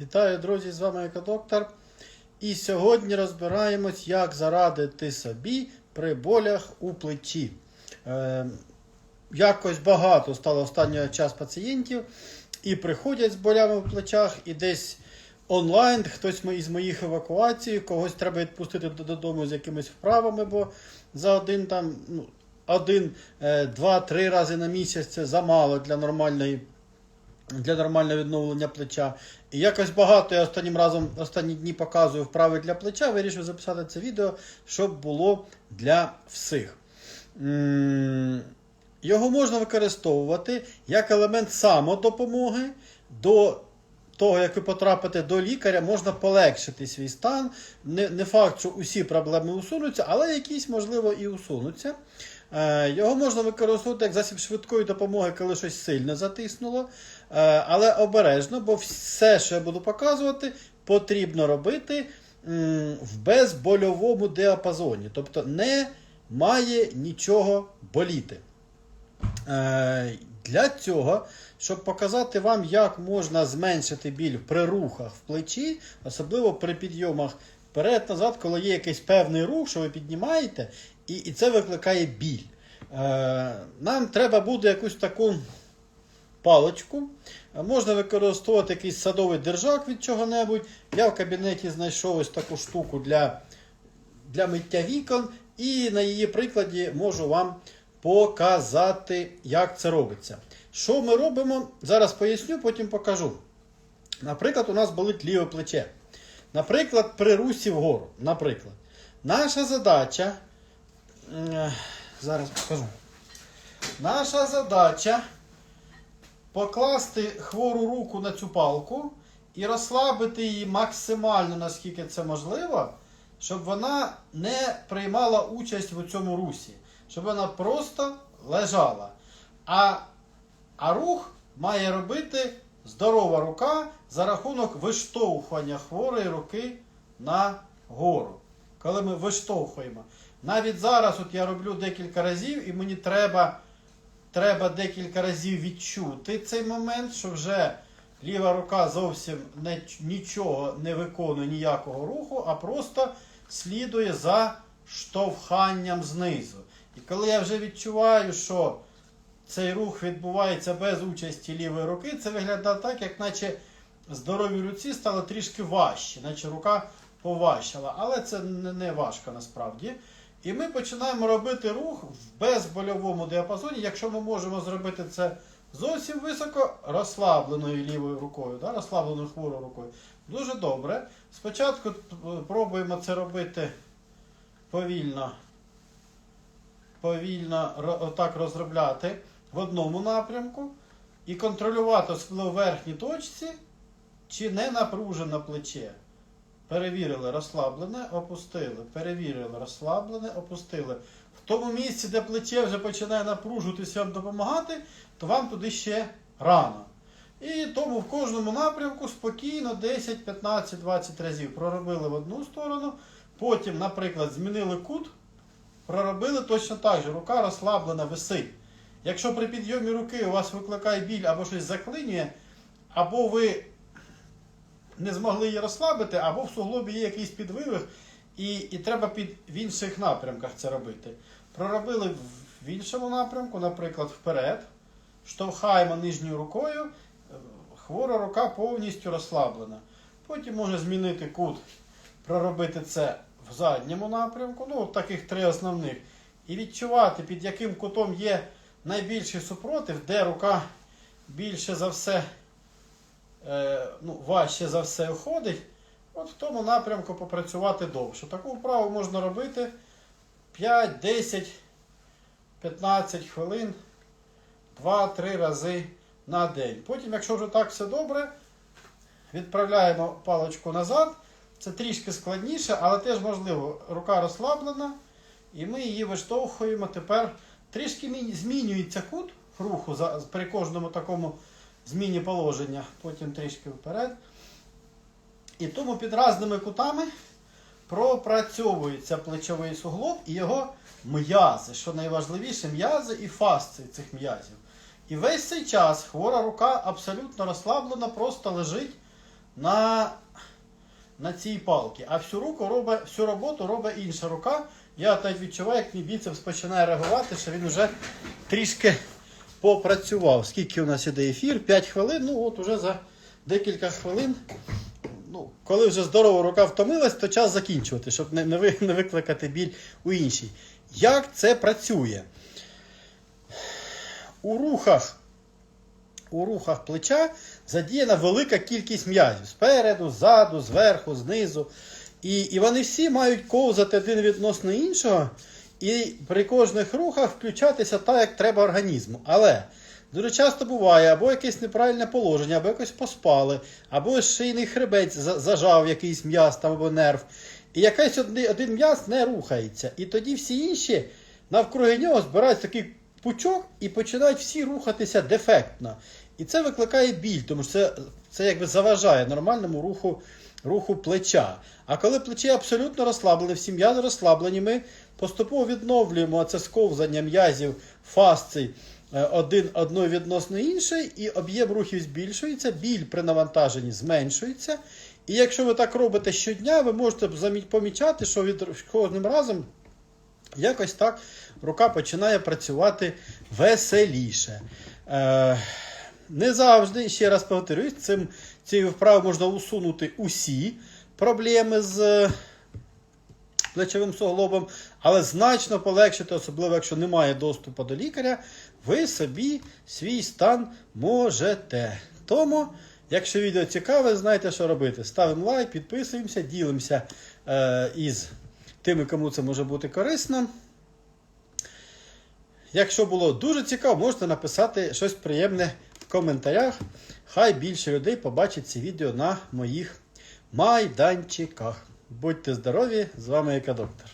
Вітаю, друзі! З вами Екодоктор. І сьогодні розбираємось, як зарадити собі при болях у плечі. Е, якось багато стало останнього час пацієнтів і приходять з болями в плечах, і десь онлайн хтось із моїх евакуацій, когось треба відпустити додому з якимись вправами, бо за один там, ну, один, е, два-три рази на місяць це замало для нормальної для нормального відновлення плеча. І якось багато я останнім разом останні дні показую вправи для плеча. Вирішив записати це відео, щоб було для всіх. Його можна використовувати як елемент самодопомоги до того, як ви потрапите до лікаря, можна полегшити свій стан. Не, не факт, що усі проблеми усунуться, але якісь, можливо, і усунуться. Е, Його можна використовувати як засіб швидкої допомоги, коли щось сильно затиснуло. Е, Але обережно, бо все, що я буду показувати, потрібно робити в безбольовому діапазоні. Тобто не має нічого боліти. Е, Для цього, щоб показати вам, як можна зменшити біль при рухах в плечі, особливо при підйомах вперед-назад, коли є якийсь певний рух, що ви піднімаєте, і, і це викликає біль. Е, Нам треба буде якусь таку паличку. Е, Можна використовувати якийсь садовий держак від чого-небудь. Я в кабінеті знайшов ось таку штуку для, для миття вікон, і на її прикладі можу вам показати, як це робиться. Що ми робимо? Зараз поясню, потім покажу. Наприклад, у нас болить ліве плече. Наприклад, при русі вгору. Наприклад, наша задача. е, Зараз покажу. Наша задача покласти хвору руку на цю палку і розслабити її максимально, наскільки це можливо, щоб вона не приймала участь в цьому русі, щоб вона просто лежала. А, а рух має робити здорова рука за рахунок виштовхування хворої руки на гору. Коли ми виштовхуємо. Навіть зараз от я роблю декілька разів, і мені треба треба декілька разів відчути цей момент, що вже ліва рука зовсім не, нічого не виконує ніякого руху, а просто слідує за штовханням знизу. І коли я вже відчуваю, що цей рух відбувається без участі лівої руки, це виглядає так, як наче здоровій руці стало трішки важче, наче рука поважчала. Але це не важко насправді. І ми починаємо робити рух в безбольовому діапазоні, якщо ми можемо зробити це зовсім високо розслабленою лівою рукою, да, розслабленою хворою рукою. Дуже добре. Спочатку пробуємо це робити повільно, повільно отак розробляти в одному напрямку і контролювати в верхній точці, чи не напружено плече. Перевірили розслаблене, опустили. Перевірили розслаблене, опустили. В тому місці, де плече вже починає напружуватися вам допомагати, то вам туди ще рано. І тому в кожному напрямку спокійно 10, 15, 20 разів проробили в одну сторону. Потім, наприклад, змінили кут, проробили точно так же. Рука розслаблена, висить. Якщо при підйомі руки у вас викликає біль або щось заклинює, або ви не змогли її розслабити, або в суглобі є якийсь підвивих, і, і треба під, в інших напрямках це робити. Проробили в- іншому напрямку, наприклад, вперед, штовхаємо нижньою рукою, хвора рука повністю розслаблена. Потім можна змінити кут, проробити це в задньому напрямку, ну, таких три основних. І відчувати, під яким кутом є найбільший супротив, де рука більше за все е, ну, важче за все ходить, от в тому напрямку попрацювати довше. Таку вправу можна робити 5, 10, 15 хвилин, 2-3 рази на день. Потім, якщо вже так все добре, відправляємо паличку назад. Це трішки складніше, але теж можливо. Рука розслаблена, і ми її виштовхуємо. Тепер трішки змінюється кут руху при кожному такому зміні положення, потім трішки вперед. І тому під різними кутами пропрацьовується плечовий суглоб і його м'язи, що найважливіше, м'язи і фасції цих м'язів. І весь цей час хвора рука абсолютно розслаблена, просто лежить на, на цій палці. А всю руку робить, всю роботу робить інша рука. Я так відчуваю, як мій біцепс починає реагувати, що він вже трішки попрацював. Скільки у нас іде ефір? 5 хвилин. Ну от уже за декілька хвилин. Ну, коли вже здорово рука втомилась, то час закінчувати, щоб не, не, не викликати біль у іншій. Як це працює? У рухах, у рухах плеча задіяна велика кількість м'язів спереду, ззаду, зверху, знизу. І, і вони всі мають ковзати один відносно іншого, і при кожних рухах включатися так, як треба організму. Але дуже часто буває або якесь неправильне положення, або якось поспали, або шийний хребець зажав якийсь м'яз там або нерв. І якийсь один, м'яз не рухається. І тоді всі інші навкруги нього збирають такий пучок і починають всі рухатися дефектно. І це викликає біль, тому що це, це якби заважає нормальному руху, руху плеча. А коли плечі абсолютно розслаблені, всі м'язи розслаблені, ми поступово відновлюємо це сковзання м'язів фасцій е, один одної відносно іншої, і об'єм рухів збільшується, біль при навантаженні зменшується. І якщо ви так робите щодня, ви можете помічати, що від кожним разом якось так рука починає працювати веселіше. Не завжди, ще раз повторюсь, цим, цією вправою можна усунути усі проблеми з е, плечовим суглобом, але значно полегшити, особливо якщо немає доступу до лікаря, ви собі свій стан можете. Тому, якщо відео цікаве, знаєте, що робити. Ставимо лайк, підписуємося, ділимося е, із тими, кому це може бути корисно. Якщо було дуже цікаво, можете написати щось приємне коментарях. Хай більше людей побачить ці відео на моїх майданчиках. Будьте здорові! З вами Екадоктор.